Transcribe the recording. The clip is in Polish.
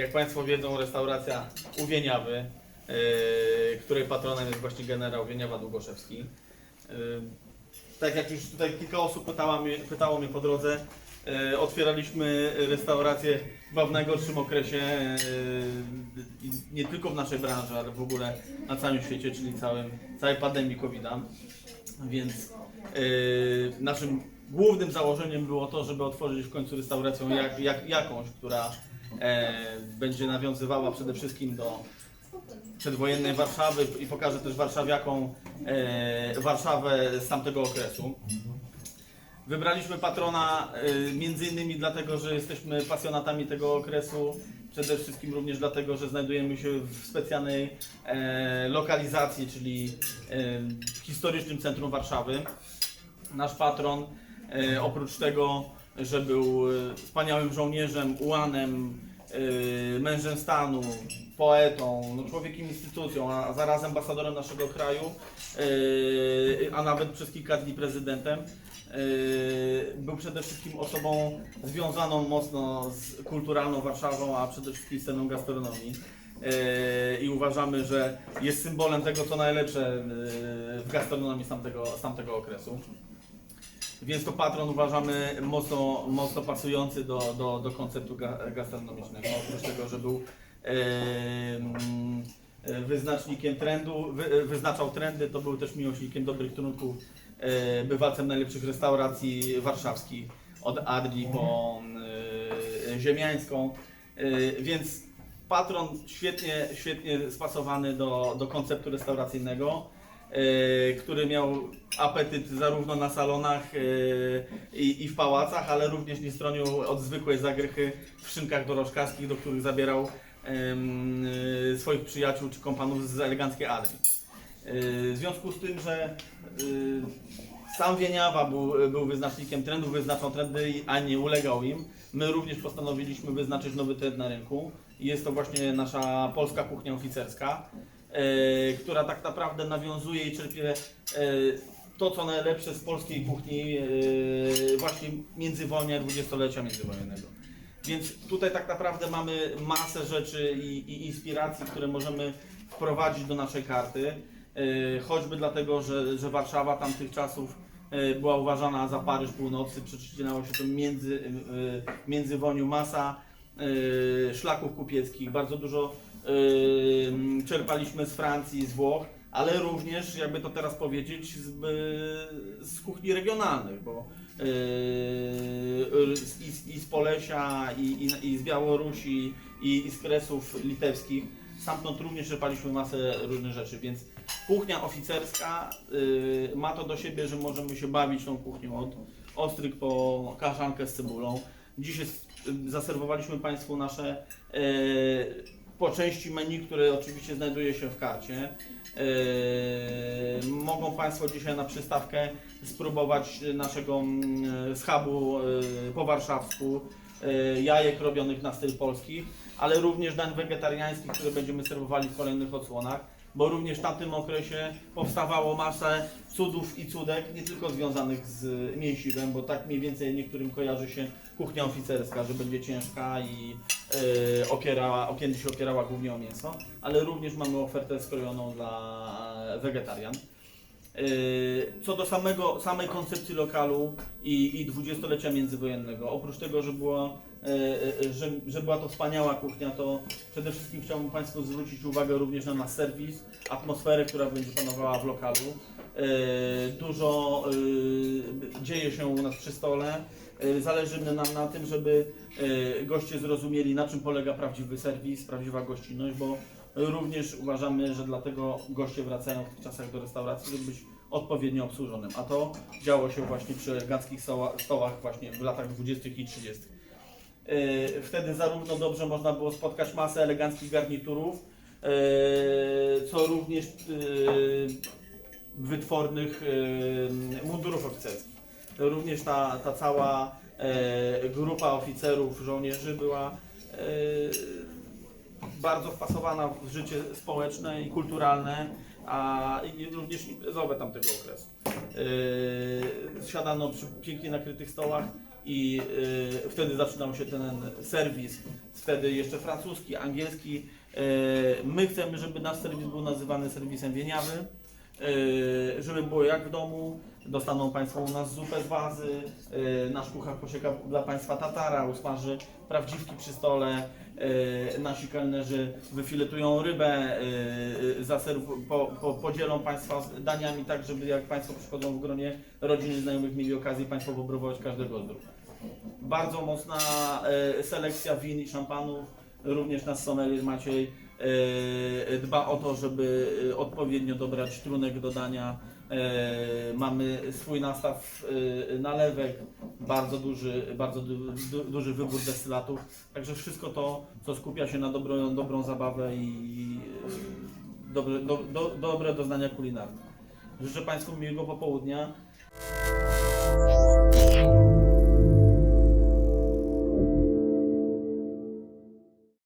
Jak Państwo wiedzą, restauracja u Wieniawy, yy, której patronem jest właśnie generał Wieniawa Długoszewski. Yy, tak jak już tutaj kilka osób pytała mnie, pytało mnie po drodze, yy, otwieraliśmy restaurację chyba w najgorszym okresie, nie tylko w naszej branży, ale w ogóle na całym świecie, czyli całym, całej pandemii COVID-a. Więc naszym głównym założeniem było to, żeby otworzyć w końcu restaurację jak, jak, jakąś, która e, będzie nawiązywała przede wszystkim do przedwojennej Warszawy i pokaże też warszawiakom e, Warszawę z tamtego okresu. Wybraliśmy patrona e, między innymi dlatego, że jesteśmy pasjonatami tego okresu, przede wszystkim również dlatego, że znajdujemy się w specjalnej e, lokalizacji, czyli e, historycznym centrum Warszawy. Nasz patron, e, oprócz tego, że był e, wspaniałym żołnierzem, ułanem, e, mężem stanu, poetą, no człowiekiem instytucją, a zarazem ambasadorem naszego kraju, e, a nawet przez kilka dni prezydentem, e, był przede wszystkim osobą związaną mocno z kulturalną Warszawą, a przede wszystkim sceną gastronomii. E, I uważamy, że jest symbolem tego, co najlepsze e, w gastronomii z tamtego, z tamtego okresu. Więc to patron uważamy mocno, mocno pasujący do, do, do konceptu ga, gastronomicznego. Oprócz tego, że był e, wyznacznikiem trendu, wy, wyznaczał trendy, to był też miłośnikiem dobrych trunków, e, bywalcem najlepszych restauracji warszawskich, od Adri po e, Ziemiańską. E, więc patron świetnie, świetnie spasowany do, do konceptu restauracyjnego który miał apetyt zarówno na salonach e, i, i w pałacach, ale również nie stronił od zwykłej zagrychy w szynkach dorożkarskich, do których zabierał e, swoich przyjaciół czy kompanów z eleganckiej Adrii. E, W związku z tym, że e, sam Wieniawa był, był wyznacznikiem trendów, wyznaczał trendy, a nie ulegał im. My również postanowiliśmy wyznaczyć nowy trend na rynku. Jest to właśnie nasza polska kuchnia oficerska, e, która tak naprawdę nawiązuje i czerpie e, to, co najlepsze z polskiej kuchni e, właśnie międzywojnia, dwudziestolecia międzywojennego. Więc tutaj tak naprawdę mamy masę rzeczy i, i inspiracji, które możemy wprowadzić do naszej karty. E, Choćby dlatego, że, że Warszawa tamtych czasów e, była uważana za Paryż Północy, przyczyniało się to między, e, międzywoniu masa e, szlaków kupieckich, bardzo dużo e, czerpaliśmy z Francji, z Włoch, ale również, jakby to teraz powiedzieć, z, e, z kuchni regionalnych, bo e, i, z- i z Polesia, i, i, z Białorusi, i, i z Kresów litewskich. Stamtąd również czerpaliśmy masę różnych rzeczy, więc kuchnia oficerska y, ma to do siebie, że możemy się bawić tą kuchnią od ostryg po kaszankę z cebulą. Y, zaserwowaliśmy Państwu nasze y, po części menu, które oczywiście znajduje się w karcie. Yy, mogą Państwo dzisiaj na przystawkę spróbować naszego mm, schabu yy, po warszawsku, yy, jajek robionych na styl polski, ale również dań wegetariańskich, które będziemy serwowali w kolejnych odsłonach, bo również w tamtym okresie powstawało masę cudów i cudek, nie tylko związanych z mięsiwem, bo tak mniej więcej niektórym kojarzy się kuchnia oficerska, że będzie ciężka i yy, opierała, będzie się opierała głównie o mięso, ale również mamy ofertę skrojoną dla wegetarian. Yy, Co do samego, samej koncepcji lokalu i, i dwudziestolecia międzywojennego, oprócz tego, że była, yy, yy, że, że była to wspaniała kuchnia, to przede wszystkim chciałbym Państwu zwrócić uwagę również na nasz serwis, atmosferę, która będzie panowała w lokalu. Yy, Dużo dzieje się u nas przy stole. Zależy nam na tym, żeby goście zrozumieli, na czym polega prawdziwy serwis, prawdziwa gościnność, bo Również uważamy, że dlatego goście wracają w tych czasach do restauracji, żeby być odpowiednio obsłużonym. A to działo się właśnie przy eleganckich stoła- stołach właśnie w latach 20. i 30. Yy, Wtedy zarówno dobrze można było spotkać masę eleganckich garniturów, yy, co również yy, wytwornych mundurów oficerskich. Również ta, ta cała grupa oficerów, żołnierzy była bardzo wpasowana w życie społeczne i kulturalne, a i również imprezowe tamtego okresu. Yy, siadano przy pięknie nakrytych stołach i y, wtedy zaczynał się ten serwis, wtedy jeszcze francuski, angielski. Y, my chcemy, żeby nasz serwis był nazywany serwisem wieniawym, y, żeby było jak w domu. Dostaną Państwo u nas zupę z wazy, y, nasz kucharz posieka dla Państwa tatara, usmaży prawdziwki przy stole, y, nasi kelnerzy wyfiletują rybę, zaserw- po, po, podzielą Państwa daniami tak, żeby jak Państwo przychodzą w gronie rodziny, znajomych mieli okazję Państwo popróbować każdego z. Bardzo mocna selekcja win i szampanów. Również nasz sommelier Maciej e, dba o to, żeby e, odpowiednio dobrać trunek do dania. E, mamy swój nastaw nalewek, bardzo duży, bardzo du, du, duży wybór destylatów. Także wszystko to, co skupia się na dobrą, dobrą zabawę i dobre, do, do, dobre doznania kulinarne. Życzę Państwu miłego popołudnia.